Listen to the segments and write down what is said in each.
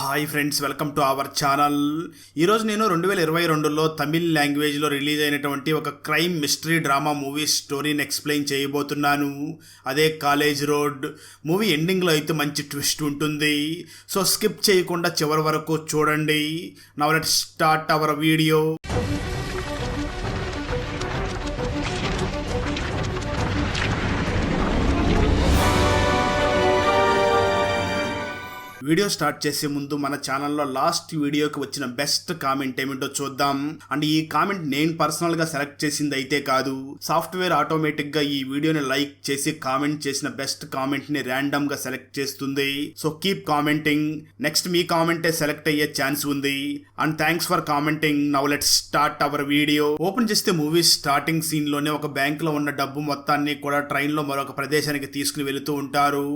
Hi friends welcome to our channel. ఈరోజు నేను రెండు వేల ఇరవై రెండులో తమిళ్ లాంగ్వేజ్లో రిలీజ్ అయినటువంటి ఒక క్రైమ్ మిస్టరీ డ్రామా మూవీ స్టోరీని ఎక్స్ప్లెయిన్ చేయబోతున్నాను. అదే కాలేజ్ రోడ్. మూవీ ఎండింగ్లో అయితే మంచి ట్విస్ట్ ఉంటుంది. సో స్కిప్ చేయకుండా చివరి వరకు చూడండి. Now let start our video. Video start చేసే ముందు మన ఛానల్లో లాస్ట్ వీడియోకి వచ్చిన బెస్ట్ కామెంట్ ఏమిటో చూద్దాం. అండ్ ఈ కామెంట్ నేను పర్సనల్గా సెలెక్ట్ చేసింది అయితే కాదు. సాఫ్ట్వేర్ ఆటోమేటిక్గా ఈ వీడియోని లైక్ చేసి కామెంట్ చేసిన బెస్ట్ కామెంట్ని ర్యాండమ్గా సెలెక్ట్ చేస్తుంది. So keep commenting. నెక్స్ట్ మీ కామెంటే సెలెక్ట్ అయ్యే ఛాన్స్ ఉంది. And thanks for commenting. Now let start our video. Open చేస్తే మూవీ స్టార్టింగ్ సీన్లోనే ఒక బ్యాంక్లో ఉన్న డబ్బు మొత్తాన్ని కూడా ట్రైన్లో మరొక ప్రదేశానికి తీసుకుని వెళుతూ ఉంటారు.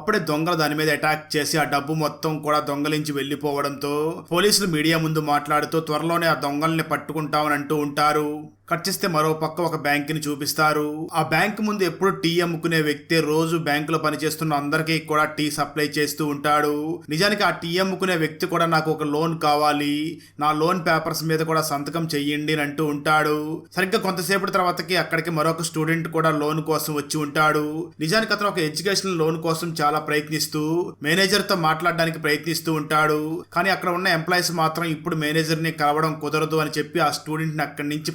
అప్పుడే దొంగలు దాని మీద అటాక్ చేసి ఆ డబ్బు మొత్తం కూడా దొంగలించి వెళ్ళిపోవడంతో పోలీసులు మీడియా ముందు మాట్లాడుతూ త్వరలోనే ఆ దొంగల్ని పట్టుకుంటామని అంటూ ఉంటారు. కట్ చేస్తే మరో పక్క ఒక బ్యాంకుని చూపిస్తారు. ఆ బ్యాంక్ ముందు ఎప్పుడు టీ అమ్ముకునే వ్యక్తి రోజు బ్యాంకులో పనిచేస్తున్న అందరికీ కూడా టీ సప్లై చేస్తూ ఉంటాడు. నిజానికి ఆ టీ అమ్ముకునే వ్యక్తి కూడా నాకు ఒక లోన్ కావాలి. నా లోన్ పేపర్స్ మీద కూడా సంతకం చెయ్యండి అని అంటూ ఉంటాడు. సరిగ్గా కొంతసేపటి తర్వాతకి అక్కడికి మరొక స్టూడెంట్ కూడా లోన్ కోసం వచ్చి ఉంటాడు. నిజానికి అతను ఒక ఎడ్యుకేషనల్ లోన్ కోసం చాలా ప్రయత్నిస్తూ మేనేజర్తో మాట్లాడడానికి ప్రయత్నిస్తూ ఉంటాడు. కానీ అక్కడ ఉన్న ఎంప్లాయీస్ మాత్రం ఇప్పుడు మేనేజర్ని కలవడం కుదరదు అని చెప్పి ఆ స్టూడెంట్ని అక్కడి నుంచి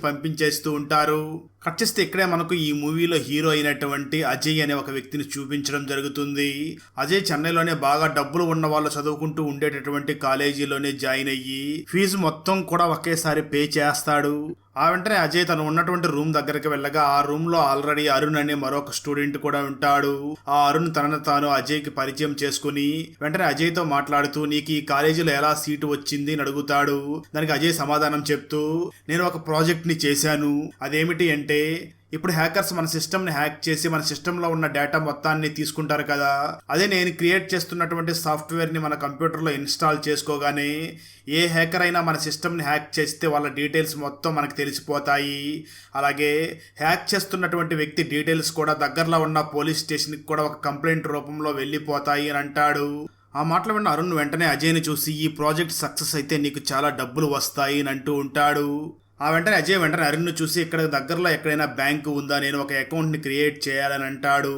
చేస్తూ ఉంటారు. కట్ చేస్తే ఇక్కడే మనకు ఈ మూవీలో హీరో అయినటువంటి అజయ్ అనే ఒక వ్యక్తిని చూపించడం జరుగుతుంది. అజయ్ చెన్నైలోనే బాగా డబ్బులు ఉన్న వాళ్ళు చదువుకుంటూ ఉండేటటువంటి కాలేజీలోనే జాయిన్ అయ్యి ఫీజు మొత్తం కూడా ఒకేసారి పే చేస్తాడు. ఆ వెంటనే అజయ్ తను ఉన్నటువంటి రూమ్ దగ్గరికి వెళ్ళగా ఆ రూమ్లో ఆల్రెడీ అరుణ్ అనే మరొక స్టూడెంట్ కూడా ఉంటాడు. ఆ అరుణ్ తనను తాను అజయ్కి పరిచయం చేసుకుని వెంటనే అజయ్తో మాట్లాడుతూ నీకు ఈ కాలేజీలో ఎలా సీటు వచ్చింది? అని అడుగుతాడు. దానికి అజయ్ సమాధానం చెప్తూ నేను ఒక ప్రాజెక్ట్ని చేశాను. అదేమిటి అంటే ఇప్పుడు హ్యాకర్స్ మన సిస్టమ్ని హ్యాక్ చేసి మన సిస్టంలో ఉన్న డేటా మొత్తాన్ని తీసుకుంటారు కదా. అదే నేను క్రియేట్ చేస్తున్నటువంటి సాఫ్ట్వేర్ని మన కంప్యూటర్లో ఇన్స్టాల్ చేసుకోగానే ఏ హ్యాకర్ అయినా మన సిస్టమ్ని హ్యాక్ చేస్తే వాళ్ళ డీటెయిల్స్ మొత్తం మనకు తెలిసిపోతాయి. అలాగే హ్యాక్ చేస్తున్నటువంటి వ్యక్తి డీటెయిల్స్ కూడా దగ్గరలో ఉన్న పోలీస్ స్టేషన్కి కూడా ఒక కంప్లైంట్ రూపంలో వెళ్ళిపోతాయి అని అంటాడు. ఆ మాటలు విన్న అరుణ్ వెంటనే అజయ్ని చూసి ఈ ప్రాజెక్ట్ సక్సెస్ అయితే నీకు చాలా డబ్బులు వస్తాయి అని అంటూ ఉంటాడు. ఆ వెంటనే అజయ్ వెంటనే అరుణ్ను చూసి ఇక్కడ దగ్గరలో ఎక్కడైనా బ్యాంకు ఉందా? నేను ఒక అకౌంట్ని క్రియేట్ చేయాలని అంటాడు.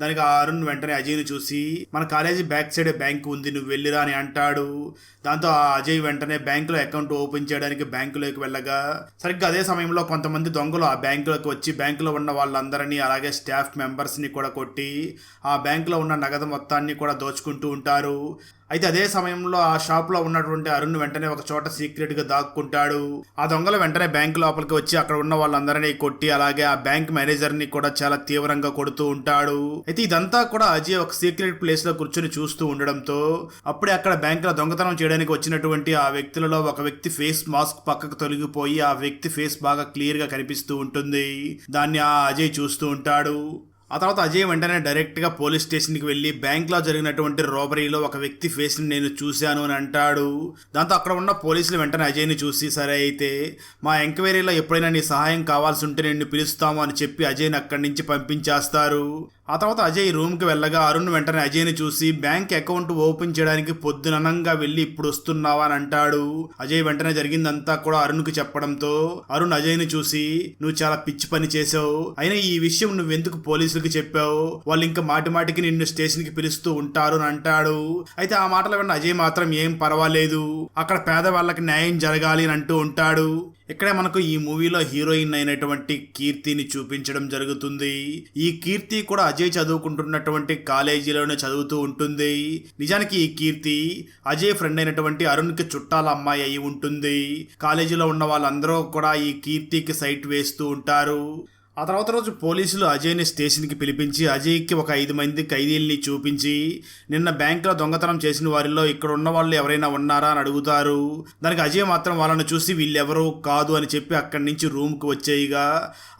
దానికి ఆ అరుణ్ వెంటనే అజయ్ని చూసి మన కాలేజీ బ్యాక్ సైడ్ బ్యాంకు ఉంది నువ్వు వెళ్ళిరా అని అంటాడు. దాంతో ఆ అజయ్ వెంటనే బ్యాంకులో అకౌంట్ ఓపెన్ చేయడానికి బ్యాంకులోకి వెళ్ళగా సరిగ్గా అదే సమయంలో కొంతమంది దొంగలు ఆ బ్యాంకులోకి వచ్చి బ్యాంకులో ఉన్న వాళ్ళందరినీ అలాగే స్టాఫ్ మెంబర్స్ని కూడా కొట్టి ఆ బ్యాంకులో ఉన్న నగదు మొత్తాన్ని కూడా దోచుకుంటూ ఉంటారు. అయితే అదే సమయంలో ఆ షాప్లో ఉన్నటువంటి అరుణ్ వెంటనే ఒక చోట సీక్రెట్గా దాక్కుంటాడు. ఆ దొంగలు వెంటనే బ్యాంక్ లోపలికి వచ్చి అక్కడ ఉన్న వాళ్ళందరినీ కొట్టి అలాగే ఆ బ్యాంక్ మేనేజర్ని కూడా చాలా తీవ్రంగా కొడుతూ ఉంటాడు. అయితే ఇదంతా కూడా అజయ్ ఒక సీక్రెట్ ప్లేస్లో కూర్చొని చూస్తూ ఉండడంతో అప్పుడే అక్కడ బ్యాంక్లో దొంగతనం చేయడానికి వచ్చినటువంటి ఆ వ్యక్తులలో ఒక వ్యక్తి ఫేస్ మాస్క్ పక్కకు తొలగిపోయి ఆ వ్యక్తి ఫేస్ బాగా క్లియర్గా కనిపిస్తూ ఉంటుంది. దాన్ని ఆ అజయ్ చూస్తూ ఉంటాడు. ఆ తర్వాత అజయ్ వెంటనే డైరెక్ట్గా పోలీస్ స్టేషన్కి వెళ్ళి బ్యాంక్లో జరిగినటువంటి రోబరీలో ఒక వ్యక్తి ఫేస్ని నేను చూశాను అని అంటాడు. దాంతో అక్కడ ఉన్న పోలీసులు వెంటనే అజయ్ని చూసి సరే అయితే మా ఎంక్వైరీలో ఎప్పుడైనా నీ సహాయం కావాల్సి ఉంటే నిన్ను పిలుస్తాము అని చెప్పి అజయ్ని అక్కడి నుంచి పంపించేస్తారు. ఆ తర్వాత అజయ్ రూమ్కి వెళ్ళగా అరుణ్ వెంటనే అజయ్ని చూసి బ్యాంక్ అకౌంట్ ఓపెన్ చేయడానికి పొద్దుననంగా వెళ్ళి ఇప్పుడు వస్తున్నావా? అని అంటాడు. అజయ్ వెంటనే జరిగిందంతా కూడా అరుణ్కి చెప్పడంతో అరుణ్ అజయ్ని చూసి నువ్వు చాలా పిచ్చి పని చేసావు అయినా ఈ విషయం నువ్వెందుకు పోలీసులకి చెప్పావు? వాళ్ళు ఇంకా మాటి మాటికి నిన్ను స్టేషన్కి పిలుస్తూ ఉంటారు అని అంటాడు. అయితే ఆ మాటల విన్న అజయ్ మాత్రం ఏం పర్వాలేదు. అక్కడ పేదవాళ్ళకి న్యాయం జరగాలి అని అంటూ ఉంటాడు. ఇక్కడే మనకు ఈ మూవీలో హీరోయిన్ అయినటువంటి కీర్తిని చూపించడం జరుగుతుంది. ఈ కీర్తి కూడా అజయ్ చదువుకుంటున్నటువంటి కాలేజీలోనే చదువుతూ ఉంటుంది. నిజానికి ఈ కీర్తి అజయ్ ఫ్రెండ్ అయినటువంటి అరుణ్కి చుట్టాల అమ్మాయి అయి ఉంటుంది. కాలేజీలో ఉన్న వాళ్ళందరూ కూడా ఈ కీర్తికి సైట్ వేస్తూ ఉంటారు. ఆ తర్వాత రోజు పోలీసులు అజయ్ని స్టేషన్కి పిలిపించి అజయ్కి ఒక ఐదు మంది ఖైదీల్ని చూపించి నిన్న బ్యాంకులో దొంగతనం చేసిన వారిలో ఇక్కడ ఉన్న వాళ్ళు ఎవరైనా ఉన్నారా అని అడుగుతారు. దానికి అజయ్ మాత్రం వాళ్ళని చూసి వీళ్ళెవరూ కాదు అని చెప్పి అక్కడి నుంచి రూమ్కి వచ్చేయిగా.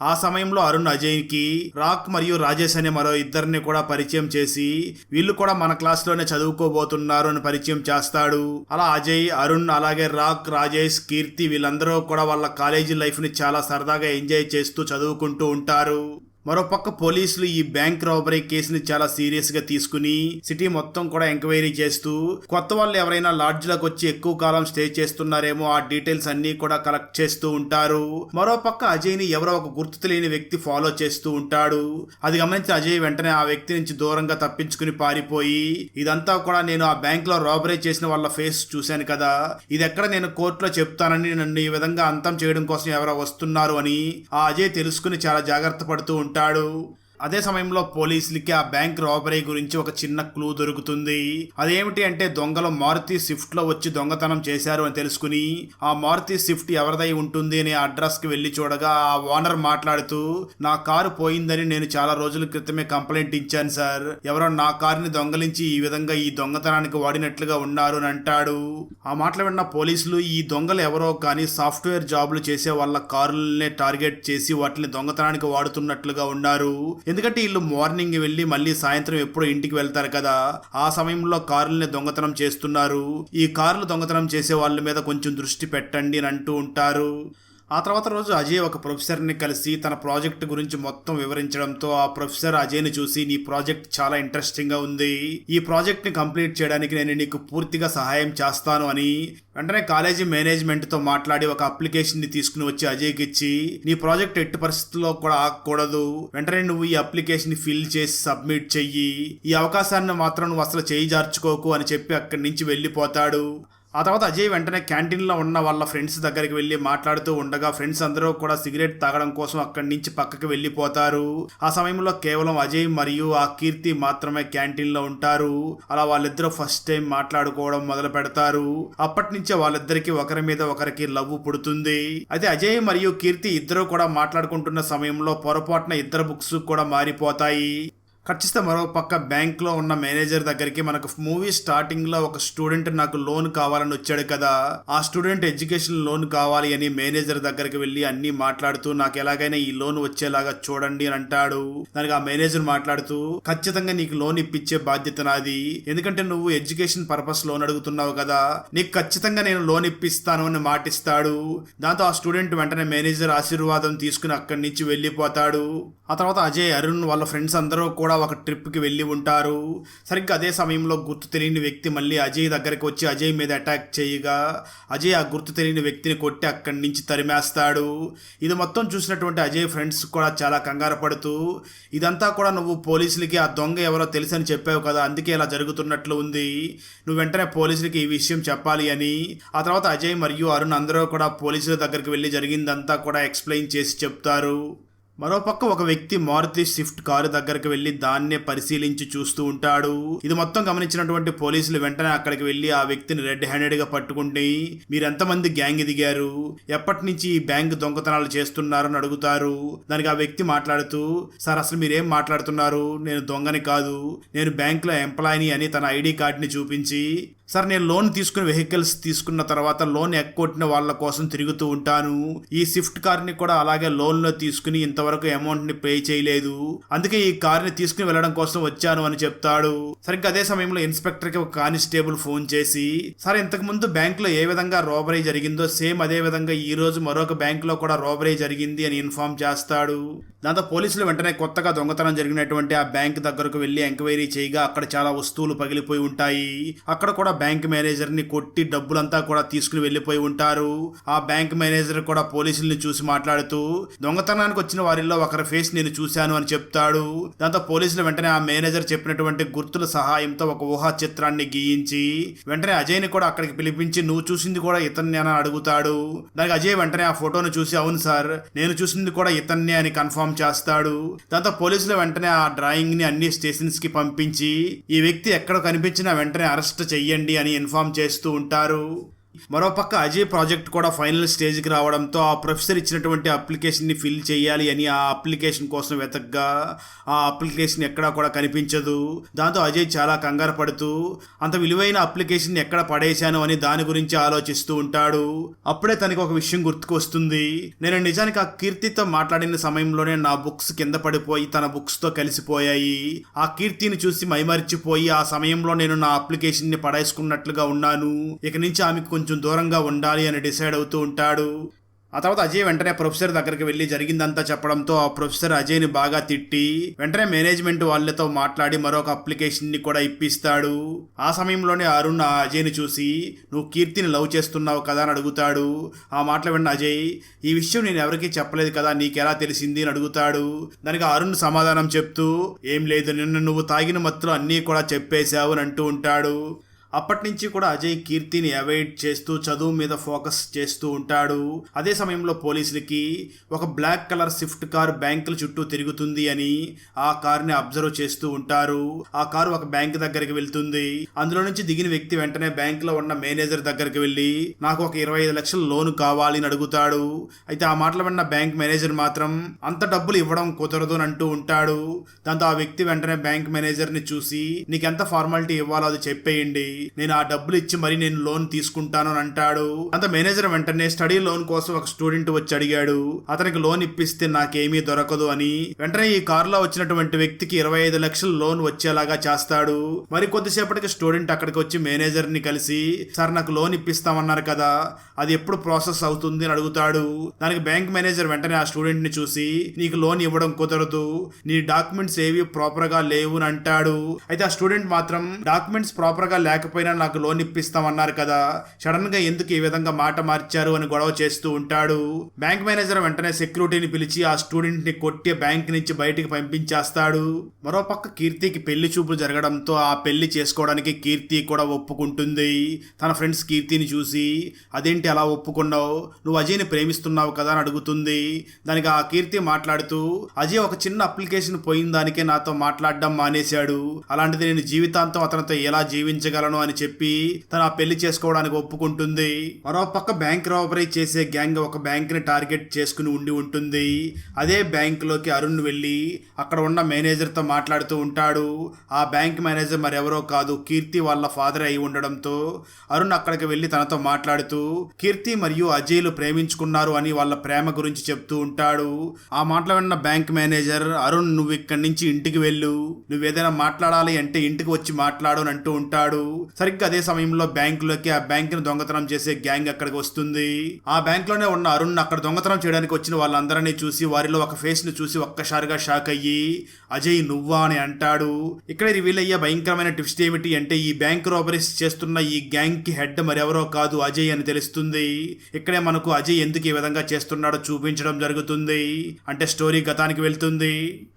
ఆ సమయంలో అరుణ్ అజయ్కి రాక్ మరియు రాజేష్ అనే మరో ఇద్దరిని కూడా పరిచయం చేసి వీళ్ళు కూడా మన క్లాస్లోనే చదువుకోబోతున్నారు అని పరిచయం చేస్తాడు. అలా అజయ్ అరుణ్ అలాగే రాక్ రాజేష్ కీర్తి వీళ్ళందరూ కూడా వాళ్ళ కాలేజీ లైఫ్ని చాలా సరదాగా ఎంజాయ్ చేస్తూ చదువుకుంటూ ఉంటారు. మరోపక్క పోలీసులు ఈ బ్యాంక్ రాబరీ కేసుని చాలా సీరియస్గా తీసుకుని సిటీ మొత్తం కూడా ఎంక్వైరీ చేస్తూ కొత్త వాళ్ళు ఎవరైనా లాడ్జ్లకు వచ్చి ఎక్కువ కాలం స్టే చేస్తున్నారేమో ఆ డీటెయిల్స్ అన్ని కూడా కలెక్ట్ చేస్తూ ఉంటారు. మరోపక్క అజయ్ని ఎవరో ఒక గుర్తు తెలియని వ్యక్తి ఫాలో చేస్తూ ఉంటాడు. అది గమనించిన అజయ్ వెంటనే ఆ వ్యక్తి నుంచి దూరంగా తప్పించుకుని పారిపోయి ఇదంతా కూడా నేను ఆ బ్యాంక్లో రాబరీ చేసిన వాళ్ళ ఫేస్ చూశాను కదా. ఇది ఎక్కడ నేను కోర్టులో చెప్తానని నన్ను ఈ విధంగా అంతం చేయడం కోసం ఎవరో వస్తున్నారు అని ఆ అజయ్ తెలుసుకుని చాలా జాగ్రత్త పడుతూ ఉంటాడు. ఉంటాడు అదే సమయంలో పోలీసులకి ఆ బ్యాంక్ రాబరీ గురించి ఒక చిన్న క్లూ దొరుకుతుంది. అదేమిటి అంటే దొంగలు మారుతి స్విఫ్ట్లో వచ్చి దొంగతనం చేశారు అని తెలుసుకుని ఆ మారుతి స్విఫ్ట్ ఎవరిదై ఉంటుంది అనే అడ్రస్కి వెళ్ళి చూడగా ఆ ఓనర్ మాట్లాడుతూ నా కారు పోయిందని నేను చాలా రోజుల క్రితమే కంప్లైంట్ ఇచ్చాను సార్. ఎవరో నా కారుని దొంగలించి ఈ విధంగా ఈ దొంగతనానికి వాడినట్లుగా ఉన్నారు అని అంటాడు. ఆ మాటలు విన్న పోలీసులు ఈ దొంగలు ఎవరో కానీ సాఫ్ట్వేర్ జాబ్లు చేసే వాళ్ళ కారులనే టార్గెట్ చేసి వాటిని దొంగతనానికి వాడుతున్నట్లుగా ఉన్నారు. ఎందుకంటే వీళ్ళు మార్నింగ్ వెళ్ళి మళ్ళీ సాయంత్రం ఎప్పుడో ఇంటికి వెళ్తారు కదా ఆ సమయంలో కార్లని దొంగతనం చేస్తున్నారు. ఈ కార్లు దొంగతనం చేసే వాళ్ళ మీద కొంచెం దృష్టి పెట్టండి అని అంటూ ఉంటారు. ఆ తర్వాత రోజు అజయ్ ఒక ప్రొఫెసర్ని కలిసి తన ప్రాజెక్ట్ గురించి మొత్తం వివరించడంతో ఆ ప్రొఫెసర్ అజయ్ని చూసి నీ ప్రాజెక్ట్ చాలా ఇంట్రెస్టింగ్గా ఉంది. ఈ ప్రాజెక్ట్ని కంప్లీట్ చేయడానికి నేను నీకు పూర్తిగా సహాయం చేస్తాను అని వెంటనే కాలేజీ మేనేజ్మెంట్తో మాట్లాడి ఒక అప్లికేషన్ని తీసుకుని వచ్చి అజయ్కి ఇచ్చి నీ ప్రాజెక్ట్ ఎట్టి పరిస్థితుల్లో కూడా ఆగకూడదు. వెంటనే నువ్వు ఈ అప్లికేషన్ ఫిల్ చేసి సబ్మిట్ చెయ్యి. ఈ అవకాశాన్ని మాత్రం నువ్వు అసలు చేయి జార్చుకోకు అని చెప్పి అక్కడి నుంచి వెళ్ళిపోతాడు. ఆ తర్వాత అజయ్ వెంటనే క్యాంటీన్లో ఉన్న వాళ్ళ ఫ్రెండ్స్ దగ్గరికి వెళ్ళి మాట్లాడుతూ ఉండగా ఫ్రెండ్స్ అందరూ కూడా సిగరెట్ తాగడం కోసం అక్కడి నుంచి పక్కకి వెళ్ళిపోతారు. ఆ సమయంలో కేవలం అజయ్ మరియు ఆ కీర్తి మాత్రమే క్యాంటీన్లో ఉంటారు. అలా వాళ్ళిద్దరూ ఫస్ట్ టైం మాట్లాడుకోవడం మొదలు పెడతారు. అప్పటి నుంచే వాళ్ళిద్దరికి ఒకరి మీద ఒకరికి లవ్ పుడుతుంది. అయితే అజయ్ మరియు కీర్తి ఇద్దరు కూడా మాట్లాడుకుంటున్న సమయంలో పొరపాటున ఇద్దరు బుక్స్ కూడా మారిపోతాయి. ఖచ్చితంగా మరో పక్క బ్యాంక్లో ఉన్న మేనేజర్ దగ్గరికి మనకు మూవీ స్టార్టింగ్లో ఒక స్టూడెంట్ నాకు లోన్ కావాలని వచ్చాడు కదా. ఆ స్టూడెంట్ ఎడ్యుకేషన్ లోన్ కావాలి అని మేనేజర్ దగ్గరికి వెళ్ళి అన్ని మాట్లాడుతూ నాకు ఎలాగైనా ఈ లోన్ వచ్చేలాగా చూడండి అని అంటాడు. దానికి ఆ మేనేజర్ మాట్లాడుతూ ఖచ్చితంగా నీకు లోన్ ఇప్పించే బాధ్యత నాది. ఎందుకంటే నువ్వు ఎడ్యుకేషన్ పర్పస్ లోన్ అడుగుతున్నావు కదా. నీకు ఖచ్చితంగా నేను లోన్ ఇప్పిస్తాను అని మాటిస్తాడు. దాంతో ఆ స్టూడెంట్ వెంటనే మేనేజర్ ఆశీర్వాదం తీసుకుని అక్కడి నుంచి వెళ్ళిపోతాడు. ఆ తర్వాత అజయ్ అరుణ్ వాళ్ళ ఫ్రెండ్స్ అందరూ కూడా ఒక ట్రిప్కి వెళ్ళి ఉంటారు. సరిగ్గా అదే సమయంలో గుర్తు తెలియని వ్యక్తి మళ్ళీ అజయ్ దగ్గరికి వచ్చి అజయ్ మీద అటాక్ చేయగా అజయ్ ఆ గుర్తు తెలియని వ్యక్తిని కొట్టి అక్కడి నుంచి తరిమేస్తాడు. ఇది మొత్తం చూసినటువంటి అజయ్ ఫ్రెండ్స్ కూడా చాలా కంగారు పడుతూ ఇదంతా కూడా నువ్వు పోలీసులకి ఆ దొంగ ఎవరో తెలుసని చెప్పావు కదా అందుకే ఇలా జరుగుతున్నట్లు ఉంది. నువ్వు వెంటనే పోలీసులకి ఈ విషయం చెప్పాలి అని. ఆ తర్వాత అజయ్ మరియు అరుణ్ అందరూ కూడా పోలీసుల దగ్గరికి వెళ్ళి జరిగిందంతా కూడా ఎక్స్ప్లెయిన్ చేసి చెప్తారు. మరోపక్క ఒక వ్యక్తి మారుతి స్విఫ్ట్ కారు దగ్గరికి వెళ్ళి దాన్నే పరిశీలించి చూస్తూ ఉంటాడు. ఇది మొత్తం గమనించినటువంటి పోలీసులు వెంటనే అక్కడికి వెళ్ళి ఆ వ్యక్తిని రెడ్ హ్యాండెడ్గా పట్టుకుంటే మీరెంతమంది గ్యాంగ్ దిగారు? ఎప్పటి నుంచి ఈ బ్యాంక్ దొంగతనాలు చేస్తున్నారని అడుగుతారు? దానికి ఆ వ్యక్తి మాట్లాడుతూ సార్ అసలు మీరేం మాట్లాడుతున్నారు? నేను దొంగని కాదు. నేను బ్యాంకులో ఎంప్లాయీని అని తన ఐడి కార్డుని చూపించి సార్ నేను లోన్ తీసుకుని వెహికల్స్ తీసుకున్న తర్వాత లోన్ ఎక్కొట్టిన వాళ్ళ కోసం తిరుగుతూ ఉంటాను. ఈ స్విఫ్ట్ కార్ని కూడా అలాగే లోన్లో తీసుకుని ఇంతవరకు అమౌంట్ని పే చేయలేదు. అందుకే ఈ కార్ని తీసుకుని వెళ్ళడం కోసం వచ్చాను అని చెప్తాడు. సరిగ్గా అదే సమయంలో ఇన్స్పెక్టర్కి ఒక కానిస్టేబుల్ ఫోన్ చేసి సార్ ఇంతకుముందు బ్యాంకులో ఏ విధంగా రోబరీ జరిగిందో సేమ్ అదే విధంగా ఈ రోజు మరొక బ్యాంకులో కూడా రోబరీ జరిగింది అని ఇన్ఫార్మ్ చేస్తాడు. దాంతో పోలీసులు వెంటనే కొత్తగా దొంగతనం జరిగినటువంటి ఆ బ్యాంక్ దగ్గరకు వెళ్ళి ఎంక్వైరీ చేయగా అక్కడ చాలా వస్తువులు పగిలిపోయి ఉంటాయి. అక్కడ కూడా బ్యాంక్ మేనేజర్ని కొట్టి డబ్బులంతా కూడా తీసుకుని వెళ్ళిపోయి ఉంటారు. ఆ బ్యాంక్ మేనేజర్ కూడా పోలీసుల్ని చూసి మాట్లాడుతూ దొంగతనానికి వచ్చిన వారిలో ఒకరి ఫేస్ నేను చూశాను అని చెప్తాడు. దాంతో పోలీసులు వెంటనే ఆ మేనేజర్ చెప్పినటువంటి గుర్తుల సహాయంతో ఒక ఊహా చిత్రాన్ని గీయించి వెంటనే అజయ్ని కూడా అక్కడికి పిలిపించి నువ్వు చూసింది కూడా ఇతన్ని అని అడుగుతాడు. దానికి అజయ్ వెంటనే ఆ ఫోటోను చూసి అవును సార్ నేను చూసింది కూడా ఇతన్నే అని కన్ఫర్మ్ చేస్తాడు. దాంతో పోలీసులు వెంటనే ఆ డ్రాయింగ్ని అన్ని స్టేషన్స్కి పంపించి ఈ వ్యక్తి ఎక్కడ కనిపించినా వెంటనే అరెస్ట్ చెయ్యండి అని ఇన్ఫార్మ్ చేస్తూ ఉంటారు. మరోపక్క అజయ్ ప్రాజెక్ట్ కూడా ఫైనల్ స్టేజ్కి రావడంతో ఆ ప్రొఫెసర్ ఇచ్చినటువంటి అప్లికేషన్ని ఫిల్ చేయాలి అని ఆ అప్లికేషన్ కోసం వెతగ్గా ఆ అప్లికేషన్ ఎక్కడా కూడా కనిపించదు. దాంతో అజయ్ చాలా కంగారు పడుతూ అంత విలువైన అప్లికేషన్ ఎక్కడ పడేశాను? అని దాని గురించి ఆలోచిస్తూ ఉంటాడు. అప్పుడే తనకి ఒక విషయం గుర్తుకొస్తుంది. నేను నిజానికి ఆ కీర్తితో మాట్లాడిన సమయంలోనే నా బుక్స్ కింద పడిపోయి తన బుక్స్తో కలిసిపోయాయి. ఆ కీర్తిని చూసి మైమరిచిపోయి ఆ సమయంలో నేను నా అప్లికేషన్ని పడేసుకున్నట్లుగా ఉన్నాను. ఇక నుంచి ఆమెకు కొంచెం కొంచెం దూరంగా ఉండాలి అని డిసైడ్ అవుతూ ఉంటాడు. ఆ తర్వాత అజయ్ వెంటనే ప్రొఫెసర్ దగ్గరికి వెళ్ళి జరిగిందంతా చెప్పడంతో ఆ ప్రొఫెసర్ అజయ్ని బాగా తిట్టి వెంటనే మేనేజ్మెంట్ వాళ్ళతో మాట్లాడి మరొక అప్లికేషన్ని కూడా ఇప్పిస్తాడు. ఆ సమయంలోనే అరుణ్ ఆ అజయ్ని చూసి నువ్వు కీర్తిని లవ్ చేస్తున్నావు కదా అని అడుగుతాడు. ఆ మాటలు విన్న అజయ్ ఈ విషయం నేను ఎవరికీ చెప్పలేదు కదా నీకెలా తెలిసింది అని అడుగుతాడు. దానికి అరుణ్ సమాధానం చెప్తూ ఏం లేదు నిన్న నువ్వు తాగిన మత్తులో అన్నీ కూడా చెప్పేశావు అని అంటూ ఉంటాడు. అప్పటి నుంచి కూడా అజయ్ కీర్తిని అవాయిడ్ చేస్తూ చదువు మీద ఫోకస్ చేస్తూ ఉంటాడు. అదే సమయంలో పోలీసులకి ఒక బ్లాక్ కలర్ స్విఫ్ట్ కార్ బ్యాంకుల చుట్టూ తిరుగుతుంది అని ఆ కార్ని అబ్జర్వ్ చేస్తూ ఉంటారు. ఆ కారు ఒక బ్యాంక్ దగ్గరికి వెళ్తుంది. అందులో నుంచి దిగిన వ్యక్తి వెంటనే బ్యాంక్లో ఉన్న మేనేజర్ దగ్గరికి వెళ్ళి నాకు ఒక ఇరవై ఐదు లక్షల లోన్ కావాలి అని అడుగుతాడు. అయితే ఆ మాటలు విన్న బ్యాంక్ మేనేజర్ మాత్రం అంత డబ్బులు ఇవ్వడం కుదరదు అని అంటూ ఉంటాడు. దాంతో ఆ వ్యక్తి వెంటనే బ్యాంక్ మేనేజర్ని చూసి నీకెంత ఫార్మాలిటీ ఇవ్వాలో అది చెప్పేయండి. నేను ఆ డబ్బులు ఇచ్చి మరి నేను లోన్ తీసుకుంటాను అని అంటాడు. అంత మేనేజర్ వెంటనే స్టడీ లోన్ కోసం ఒక స్టూడెంట్ వచ్చి అడిగాడు. అతనికి లోన్ ఇప్పిస్తే నాకేమీ దొరకదు అని. వెంటనే ఈ కారులో వచ్చినటువంటి వ్యక్తికి ఇరవై ఐదు లక్షలు లోన్ వచ్చేలాగా చేస్తాడు. మరి కొద్దిసేపటికి స్టూడెంట్ అక్కడికి వచ్చి మేనేజర్ని కలిసి సార్ నాకు లోన్ ఇప్పిస్తామన్నారు కదా అది ఎప్పుడు ప్రాసెస్ అవుతుంది? అని అడుగుతాడు. దానికి బ్యాంక్ మేనేజర్ వెంటనే ఆ స్టూడెంట్ని చూసి నీకు లోన్ ఇవ్వడం కుదరదు. నీ డాక్యుమెంట్స్ ఏవి ప్రాపర్గా లేవు అని అంటాడు. అయితే ఆ స్టూడెంట్ మాత్రం డాక్యుమెంట్స్ ప్రాపర్గా లేకపోయినా నాకు లోన్ ఇప్పిస్తామన్నారు కదా. సడన్గా ఎందుకు ఈ విధంగా మాట మార్చారు అని గొడవ చేస్తూ ఉంటాడు. బ్యాంక్ మేనేజర్ వెంటనే సెక్యూరిటీని పిలిచి ఆ స్టూడెంట్ని కొట్టి బ్యాంక్ నుంచి బయటికి పంపించేస్తాడు. మరోపక్క కీర్తికి పెళ్ళి చూపులు జరగడంతో ఆ పెళ్ళి చేసుకోవడానికి కీర్తి కూడా ఒప్పుకుంటుంది. తన ఫ్రెండ్స్ కీర్తిని చూసి అదేంటి అలా ఒప్పుకున్నావు? నువ్వు అజయ్ని ప్రేమిస్తున్నావు కదా అని అడుగుతుంది. దానికి ఆ కీర్తి మాట్లాడుతూ అజయ్ ఒక చిన్న అప్లికేషన్ పోయిన దానికే నాతో మాట్లాడడం మానేశాడు. అలాంటిది నేను జీవితాంతం అతనితో ఎలా జీవించగలను? అని చెప్పి తను ఆ పెళ్ళి చేసుకోవడానికి ఒప్పుకుంటుంది. మరోపక్క బ్యాంక్ రాబరీ చేసే గ్యాంగ్ ఒక బ్యాంక్ని టార్గెట్ చేసుకుని ఉండి ఉంటుంది. అదే బ్యాంక్లోకి అరుణ్ వెళ్ళి అక్కడ ఉన్న మేనేజర్తో మాట్లాడుతూ ఉంటాడు. ఆ బ్యాంక్ మేనేజర్ మరెవరో కాదు కీర్తి వాళ్ళ ఫాదర్ అయి ఉండడంతో అరుణ్ అక్కడికి వెళ్ళి తనతో మాట్లాడుతూ కీర్తి మరియు అజయ్లు ప్రేమించుకున్నారు అని వాళ్ళ ప్రేమ గురించి చెప్తూ ఉంటాడు. ఆ మాటలు విన్న బ్యాంక్ మేనేజర్ అరుణ్ నువ్వు ఇక్కడి నుంచి ఇంటికి వెళ్ళు. నువ్వు ఏదైనా మాట్లాడాలి అంటే ఇంటికి వచ్చి మాట్లాడు అని అంటూ ఉంటాడు. సరిగ్గా అదే సమయంలో బ్యాంకులోకి ఆ బ్యాంక్ దొంగతనం చేసే గ్యాంగ్ అక్కడికి వస్తుంది. ఆ బ్యాంక్లోనే ఉన్న అరుణ్ అక్కడ దొంగతనం చేయడానికి వచ్చిన వాళ్ళందరినీ చూసి వారిలో ఒక ఫేస్ను చూసి ఒక్కసారిగా షాక్ అయ్యి అజయ్ నువ్వా? అని అంటాడు. ఇక్కడ రివీల్ అయ్యే భయంకరమైన ట్విస్ట్ ఏమిటి అంటే ఈ బ్యాంక్ రాబరీస్ చేస్తున్న ఈ గ్యాంగ్కి హెడ్ మరెవరో కాదు అజయ్ అని తెలుస్తుంది. ఇక్కడే మనకు అజయ్ ఎందుకు ఈ విధంగా చేస్తున్నాడో చూపించడం జరుగుతుంది. అంటే స్టోరీ గతానికి వెళ్తుంది.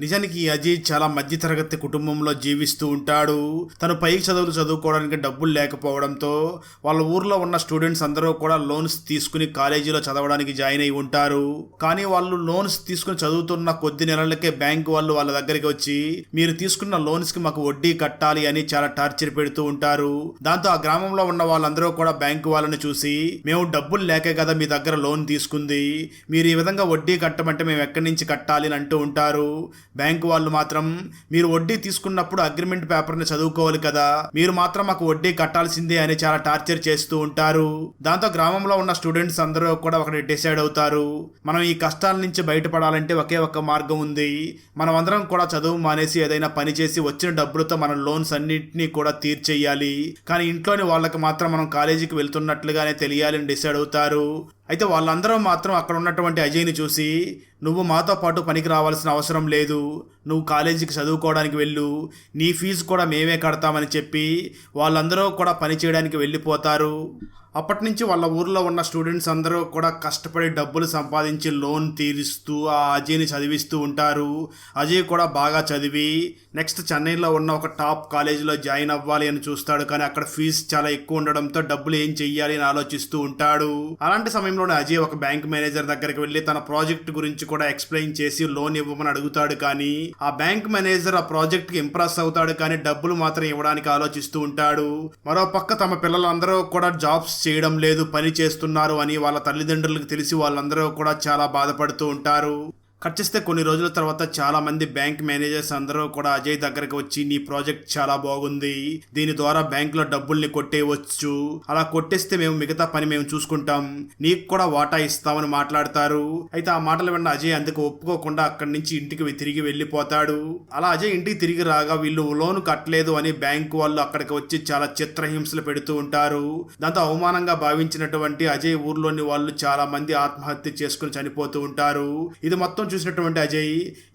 నిజానికి ఈ అజయ్ చాలా మధ్యతరగతి కుటుంబంలో జీవిస్తూ ఉంటాడు. తను పై చదువులు చదువుకోవడానికి డబ్బులు లేకపోవడంతో వాళ్ళ ఊర్లో ఉన్న స్టూడెంట్స్ అందరూ కూడా లోన్స్ తీసుకుని కాలేజీలో చదవడానికి జాయిన్ అయి ఉంటారు. కానీ వాళ్ళు లోన్స్ తీసుకుని చదువుతున్న కొద్ది నెలలకే బ్యాంక్ వాళ్ళు వాళ్ళ దగ్గరికి వచ్చి మీరు తీసుకున్న లోన్స్కి మాకు వడ్డీ కట్టాలి అని చాలా టార్చర్ పెడుతూ ఉంటారు. దాంతో ఆ గ్రామంలో ఉన్న వాళ్ళందరూ కూడా బ్యాంకు వాళ్ళని చూసి మేము డబ్బులు లేకే కదా మీ దగ్గర లోన్ తీసుకుంది మీరు ఈ విధంగా వడ్డీ కట్టమంటే మేము ఎక్కడి నుంచి కట్టాలి అని అంటూ ఉంటారు. బ్యాంకు వాళ్ళు మాత్రం మీరు వడ్డీ తీసుకున్నప్పుడు అగ్రిమెంట్ పేపర్ని చదువుకోవాలి కదా. మీరు మాత్రం మాకు వడ్డీ కట్టాల్సిందే అని చాలా టార్చర్ చేస్తూ ఉంటారు. దాంతో గ్రామంలో ఉన్న స్టూడెంట్స్ అందరూ కూడా ఒకటి డిసైడ్ అవుతారు. మనం ఈ కష్టాల నుంచి బయటపడాలంటే ఒకే ఒక్క మార్గం ఉంది. మనం అందరం కూడా చదువు మానేసి ఏదైనా పని చేసి వచ్చిన డబ్బులతో మన లోన్స్ అన్నింటినీ కూడా తీర్చేయాలి. కానీ ఇంట్లోని వాళ్ళకి మాత్రం మనం కాలేజీకి వెళ్తున్నట్లుగానే తెలియాలని డిసైడ్ అవుతారు. అయితే వాళ్ళందరూ మాత్రం అక్కడ ఉన్నటువంటి అజయ్ని చూసి నువ్వు మాతో పాటు పనికి రావాల్సిన అవసరం లేదు. నువ్వు కాలేజీకి చదువుకోవడానికి వెళ్ళు. నీ ఫీజు కూడా మేమే కడతామని చెప్పి వాళ్ళందరూ కూడా పని చేయడానికి వెళ్ళిపోతారు. అప్పటి నుంచి వాళ్ళ ఊర్లో ఉన్న స్టూడెంట్స్ అందరూ కూడా కష్టపడి డబ్బులు సంపాదించి లోన్ తీరుస్తూ ఆ అజయ్ని చదివిస్తూ ఉంటారు. అజయ్ కూడా బాగా చదివి నెక్స్ట్ చెన్నైలో ఉన్న ఒక టాప్ కాలేజీలో జాయిన్ అవ్వాలి అని చూస్తాడు. కానీ అక్కడ ఫీజు చాలా ఎక్కువ ఉండడంతో డబ్బులు ఏం చెయ్యాలి అని ఆలోచిస్తూ ఉంటాడు. అలాంటి సమయంలోనే అజయ్ ఒక బ్యాంక్ మేనేజర్ దగ్గరికి వెళ్ళి తన ప్రాజెక్ట్ గురించి కూడా ఎక్స్ప్లెయిన్ చేసి లోన్ ఇవ్వమని అడుగుతాడు. కానీ ఆ బ్యాంక్ మేనేజర్ ఆ ప్రాజెక్ట్కి ఇంప్రెస్ అవుతాడు. కానీ డబ్బులు మాత్రం ఇవ్వడానికి ఆలోచిస్తూ ఉంటాడు. మరో పక్క తమ పిల్లలందరూ కూడా జాబ్స్ చేయడం లేదు పని చేస్తున్నారు అని వాళ్ళ తల్లిదండ్రులకు తెలిసి వాళ్ళందరూ కూడా చాలా బాధపడుతూ ఉంటారు. కట్ చేస్తే కొన్ని రోజుల తర్వాత చాలా మంది బ్యాంక్ మేనేజర్స్ అందరూ కూడా అజయ్ దగ్గరకు వచ్చి నీ ప్రాజెక్ట్ చాలా బాగుంది. దీని ద్వారా బ్యాంక్లో డబ్బుల్ని కొట్టేయవచ్చు అలా కొట్టేస్తే మేము మిగతా పని మేము చూసుకుంటాం. నీకు కూడా వాటా ఇస్తామని మాట్లాడతారు. అయితే ఆ మాటలు విన్న అజయ్ అందుకు ఒప్పుకోకుండా అక్కడి నుంచి ఇంటికి తిరిగి వెళ్ళిపోతాడు. అలా అజయ్ ఇంటికి తిరిగి రాగా వీళ్ళు లోన్ కట్టలేదు అని బ్యాంక్ వాళ్ళు అక్కడికి వచ్చి చాలా చిత్రహింసలు పెడుతూ ఉంటారు. దాంతో అవమానంగా భావించినటువంటి అజయ్ ఊర్లోని వాళ్ళు చాలా మంది ఆత్మహత్య చేసుకుని చనిపోతూ ఉంటారు. ఇది మొత్తం చూసినటువంటి అజయ్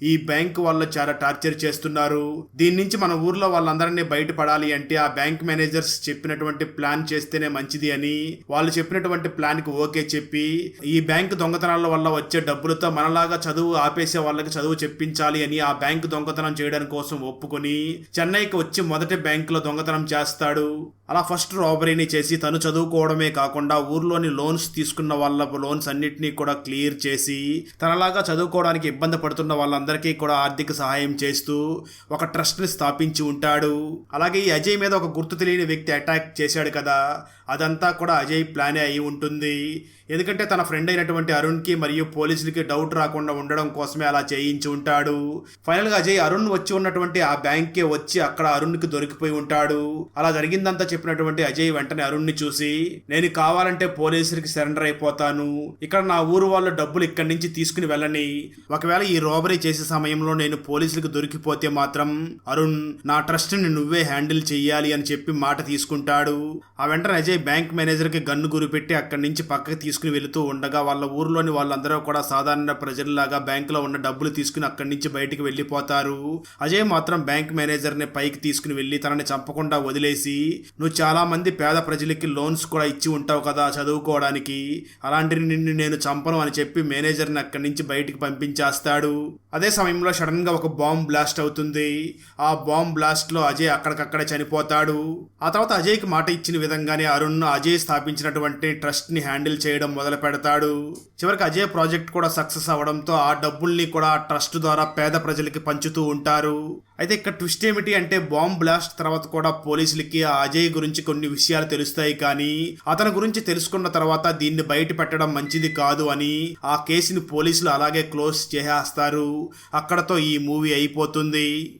ఈ బ్యాంక్ వాళ్ళు చాలా టార్చర్ చేస్తున్నారు. దీని నుంచి మన ఊర్లో వాళ్ళందరినీ బయటపడాలి అంటే ఆ బ్యాంక్ మేనేజర్స్ చెప్పినటువంటి ప్లాన్ చేస్తేనే మంచిది అని వాళ్ళు చెప్పినటువంటి ప్లాన్కి ఓకే చెప్పి ఈ బ్యాంక్ దొంగతనాల వల్ల వచ్చే డబ్బులతో మనలాగా చదువు ఆపేసే వాళ్ళకి చదువు చెప్పించాలి అని ఆ బ్యాంక్ దొంగతనం చేయడం కోసం ఒప్పుకొని చెన్నైకి వచ్చి మొదటి బ్యాంకులో దొంగతనం చేస్తాడు. అలా ఫస్ట్ రాబరీని చేసి తను చదువుకోవడమే కాకుండా ఊర్లోని లోన్స్ తీసుకున్న వాళ్ళ లోన్స్ అన్నిటినీ కూడా క్లియర్ చేసి తనలాగా చదువుకోవడానికి ఇబ్బంది పడుతున్న వాళ్ళందరికీ కూడా ఆర్థిక సహాయం చేస్తూ ఒక ట్రస్ట్ని స్థాపించి ఉంటాడు. అలాగే ఈ అజయ్ మీద ఒక గుర్తు తెలియని వ్యక్తి అటాక్ చేశాడు కదా. అదంతా కూడా అజయ్ ప్లానే అయి ఉంటుంది. ఎందుకంటే తన ఫ్రెండ్ అయినటువంటి అరుణ్కి మరియు పోలీసులకి డౌట్ రాకుండా ఉండడం కోసమే అలా చేయించి ఉంటాడు. ఫైనల్గా అజయ్ అరుణ్ వచ్చి ఉన్నటువంటి ఆ బ్యాంక్కే వచ్చి అక్కడ అరుణ్కి దొరికిపోయి ఉంటాడు. అలా జరిగిందంతా చెప్పినటువంటి అజయ్ వెంటనే అరుణ్ని చూసి నేను కావాలంటే పోలీసులకి సరెండర్ అయిపోతాను. ఇక్కడ నా ఊరు వాళ్ళ డబ్బులు ఇక్కడి నుంచి తీసుకుని వెళ్ళని. ఒకవేళ ఈ రోబరీ చేసే సమయంలో నేను పోలీసులకు దొరికిపోతే మాత్రం అరుణ్ నా ట్రస్ట్ని నువ్వే హ్యాండిల్ చెయ్యాలి అని చెప్పి మాట తీసుకుంటాడు. ఆ వెంటనే అజయ్ బ్యాంక్ మేనేజర్కి గన్ను గురిపెట్టి అక్కడి నుంచి పక్కకి తీసుకుని వెళుతూ ఉండగా వాళ్ళ ఊర్లోని వాళ్ళందరూ కూడా సాధారణ ప్రజల్లాగా బ్యాంకులో ఉన్న డబ్బులు తీసుకుని అక్కడి నుంచి బయటికి వెళ్ళిపోతారు. అజయ్ మాత్రం బ్యాంక్ మేనేజర్ని పైకి తీసుకుని వెళ్ళి తనని చంపకుండా వదిలేసి నువ్వు చాలా మంది పేద ప్రజలకి లోన్స్ కూడా ఇచ్చి ఉంటావు కదా చదువుకోవడానికి. అలాంటి నిన్ను నేను చంపను అని చెప్పి మేనేజర్ని అక్కడి నుంచి బయటికి పంపించేస్తాడు. అదే సమయంలో సడన్గా ఒక బాంబ్ బ్లాస్ట్ అవుతుంది. ఆ బాంబ్ బ్లాస్ట్లో అజయ్ అక్కడికక్కడే చనిపోతాడు. ఆ తర్వాత అజయ్కి మాట ఇచ్చిన విధంగానే అరుణ్ అజయ్ స్థాపించినటువంటి ట్రస్ట్ని హ్యాండిల్ చేయడం మొదలు పెడతాడు. చివరికి అజయ్ ప్రాజెక్ట్ కూడా సక్సెస్ అవడంతో ఆ డబ్బుల్ని కూడా ఆ ట్రస్ట్ ద్వారా పేద ప్రజలకి పంచుతూ ఉంటారు. అయితే ఇక్కడ ట్విస్ట్ ఏమిటి అంటే బాంబ్ బ్లాస్ట్ తర్వాత కూడా పోలీసులకి ఆ అజయ్ గురించి కొన్ని విషయాలు తెలుస్తాయి కానీ అతని గురించి తెలుసుకున్న తర్వాత దీన్ని బయట పెట్టడం మంచిది కాదు అని ఆ కేసుని పోలీసులు అలాగే క్లోజ్ చేసేస్తారు. అక్కడతో ఈ మూవీ అయిపోతుంది.